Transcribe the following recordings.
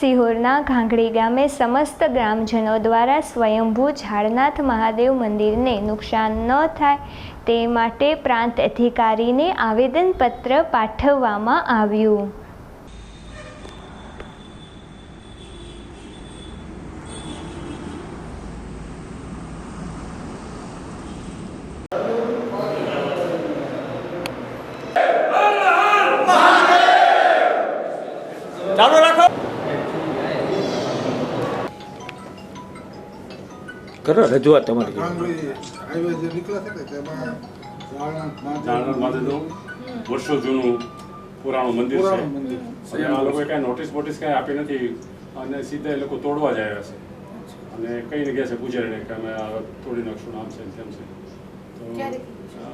સિહોરના ઘાંઘડી ગામે સમસ્ત ગ્રામજનો દ્વારા સ્વયંભૂ ઝાડનાથ મહાદેવ મંદિરને નુકસાન ન થાય તે માટે પ્રાંત અધિકારીને આવેદનપત્ર પાઠવવામાં આવ્યું. ચાલુ રાખો. કરો રજૂઆત તમારી વર્ષો જૂનું પુરાણું મંદિર છે. આ લોકોએ કાંઈ નોટિસ બોટિસ કાંઈ આપી નથી અને સીધા એ લોકો તોડવા જ આવ્યા છે. અને કહીને ગયા છે પૂજારીને કે અમે આ તોડી નાખશું નામ આમ છે ને તેમ છે. તો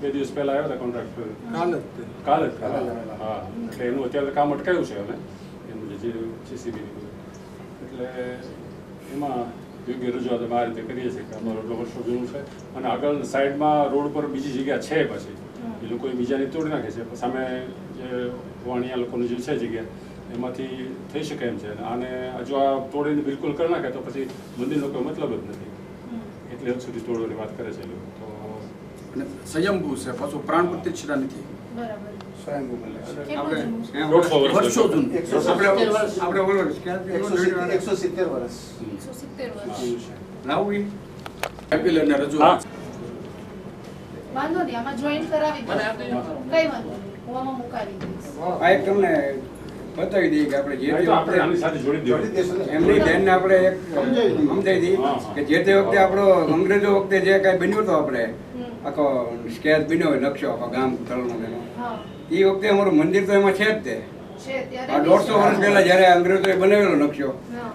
બે દિવસ પહેલા આવ્યા હતા કોન્ટ્રાક્ટર કાલ જ. કાલે જ? હા એટલે એનું અત્યારે કામ અટકાયું છે અમે એનું જે જીસીબી એટલે એમાં યોગ્ય રજૂઆત અમે આ રીતે કરીએ છીએ કે અમારો એટલો વર્ષો જૂનું છે. અને આગળ સાઈડમાં રોડ પર બીજી જગ્યા છે પછી. એ લોકો બીજાની તોડી નાખે છે. સામે જે વાણિયા લોકોની જે છે જગ્યા એમાંથી થઈ શકે એમ છે. અને આને જો આ તોડીને બિલકુલ કરી નાખે તો પછી મંદિરનો કોઈ મતલબ જ નથી. એટલે હદ સુધી તોડવાની વાત કરે છે એ લોકો. તો અને સ્વયંભૂ છે. પાછું પ્રાણ પ્રતિષ્ઠા નથી. બરાબર. વાંધો નહીં આમાં જોઈન કરાવી કઈ વાંધો હું આમાં મુકાવી દઈશ. બતાવી દઈએ કે આપણે જે તે તો આની સાથે જોડી. એમની બેનને આપણે એક સમજાવી દઈએ હા, હા. કે જે તે વખતે આપણો અંગ્રેજો વખતે જે કાંઈ બન્યો હતો આપણે. આખો સ્કેચ બન્યો હોય નકશો આખો ગામ થળનો એનો. એ વખતે અમારું મંદિર તો એમાં છે જ તે. આ દોઢસો વર્ષ પહેલા જ્યારે અંગ્રેજોએ બનાવેલો નકશો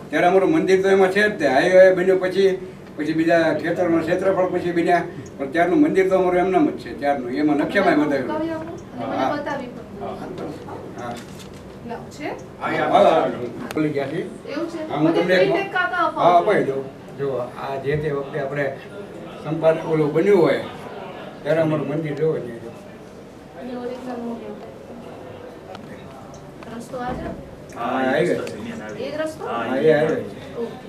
ત્યારે અમારું મંદિર તો એમાં છે જ તે. હાઈવે બન્યો પછી પછી બીજા ખેતરમાં ક્ષેત્રફળ પછી બીજા પણ ત્યારનું મંદિર તો અમારું એમનામ જ છે ત્યારનું. એમાં નકશામાં મુકાવી બતાવેલું આપો અને મને હા. બતાવી પણ હા છે. હા, ગયા છે. તમને હા અપાઈ દઉં. જો આ જે તે વખતે આપણે સંપાદક ઓલું બન્યું હોય ત્યારે અમારું મંદિર જોવો ને. રસ્તો આ છે? હા આવી એ રસ્તો? હા એ આવે ઓકે.